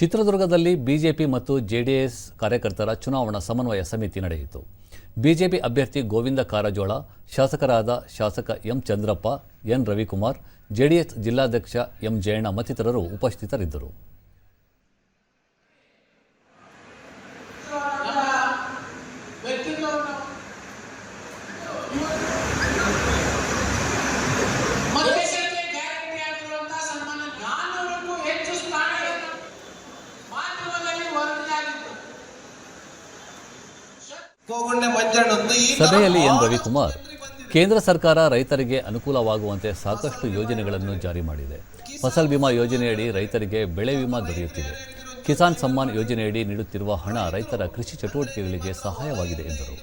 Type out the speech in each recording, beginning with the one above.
ಚಿತ್ರದುರ್ಗದಲ್ಲಿ ಬಿಜೆಪಿ ಮತ್ತು ಜೆಡಿಎಸ್ ಕಾರ್ಯಕರ್ತರ ಚುನಾವಣಾ ಸಮನ್ವಯ ಸಮಿತಿ ನಡೆಯಿತು. ಬಿಜೆಪಿ ಅಭ್ಯರ್ಥಿ ಗೋವಿಂದ ಕಾರಜೋಳ, ಶಾಸಕರಾದ ಶಾಸಕ M Chandrappa, N Ravikumar, JDS ಜಿಲ್ಲಾಧ್ಯಕ್ಷ ಎಂ ಜಯಣ್ಣ ಮತ್ತಿತರರು ಉಪಸ್ಥಿತರಿದ್ದರು. ಸಭೆಯಲ್ಲಿ ಎನ್ ರವಿಕುಮಾರ್. ಕೇಂದ್ರ ಸರ್ಕಾರ ರೈತರಿಗೆ ಅನುಕೂಲವಾಗುವಂತೆ ಸಾಕಷ್ಟು ಯೋಜನೆಗಳನ್ನು ಜಾರಿ ಮಾಡಿದೆ. ಫಸಲ್ ಬಿಮಾ ಯೋಜನೆಯಡಿ ರೈತರಿಗೆ ಬೆಳೆ ವಿಮಾ ದೊರೆಯುತ್ತಿದೆ. ಕಿಸಾನ್ ಸಮ್ಮಾನ್ ಯೋಜನೆಯಡಿ ನೀಡುತ್ತಿರುವ ಹಣ ರೈತರ ಕೃಷಿ ಚಟುವಟಿಕೆಗಳಿಗೆ ಸಹಾಯವಾಗಿದೆ ಎಂದರು.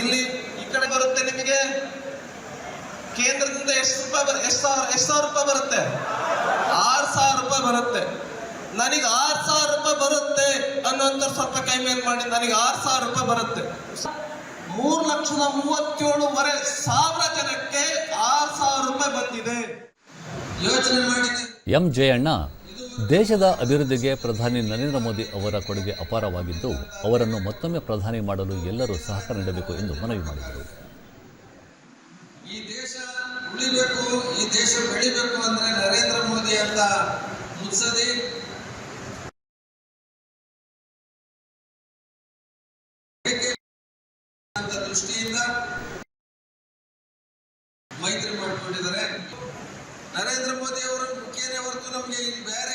ಇಲ್ಲಿ ಈ ಕಡೆ ಬರುತ್ತೆ ನಿಮಗೆ. ಕೇಂದ್ರದಿಂದ ಎಷ್ಟು ರೂಪಾಯಿ ಎಷ್ಟು ಸಾವಿರ ಎಷ್ಟು ಸಾವಿರ ರೂಪಾಯಿ ಬರುತ್ತೆ? ಬರುತ್ತೆ. ನನಗೆ ಆರು ಸಾವಿರ ರೂಪಾಯಿ ಬರುತ್ತೆ ಅನ್ನೋಂಥ ಸ್ವಲ್ಪ ಕೈ ಮೇಲೆ ಮಾಡಿ ನನಗೆ ಆರು ಸಾವಿರ ರೂಪಾಯಿ ಬರುತ್ತೆ. ಮೂರು ಲಕ್ಷದ ಮೂವತ್ತೇಳುವರೆ ಸಾವಿರ ಜನಕ್ಕೆ ಆರು ಸಾವಿರ ರೂಪಾಯಿ ಬಂದಿದೆ. ಯೋಚನೆ ಮಾಡಿ. ಎಂ ಜಯಣ್ಣ ದೇಶದ ಅಭಿವೃದ್ಧಿಗೆ ಪ್ರಧಾನಿ ನರೇಂದ್ರ ಮೋದಿ ಅವರ ಕೊಡುಗೆ ಅಪಾರವಾಗಿದ್ದು ಅವರನ್ನು ಮತ್ತೊಮ್ಮೆ ಪ್ರಧಾನಿ ಮಾಡಲು ಎಲ್ಲರೂ ಸಹಕಾರ ನೀಡಬೇಕು ಎಂದು ಮನವಿ ಮಾಡಿದರು. ಈ ದೇಶ ಉಳಿಬೇಕು ಈ ದೇಶ ಬೆಳಿಬೇಕು ಅಂದ್ರೆ ನರೇಂದ್ರ ಮೋದಿ ಅಂತ ಅಂತ ದೃಷ್ಟಿಯಿಂದ ಮೈತ್ರಿ ಮಾಡಿಕೊಂಡಿದ್ದಾರೆ. ನರೇಂದ್ರ ಮೋದಿ ಅವರು ಮುಖ್ಯನೇ ಹೊರತು ನಮಗೆ ಇಲ್ಲಿ ಬೇರೆ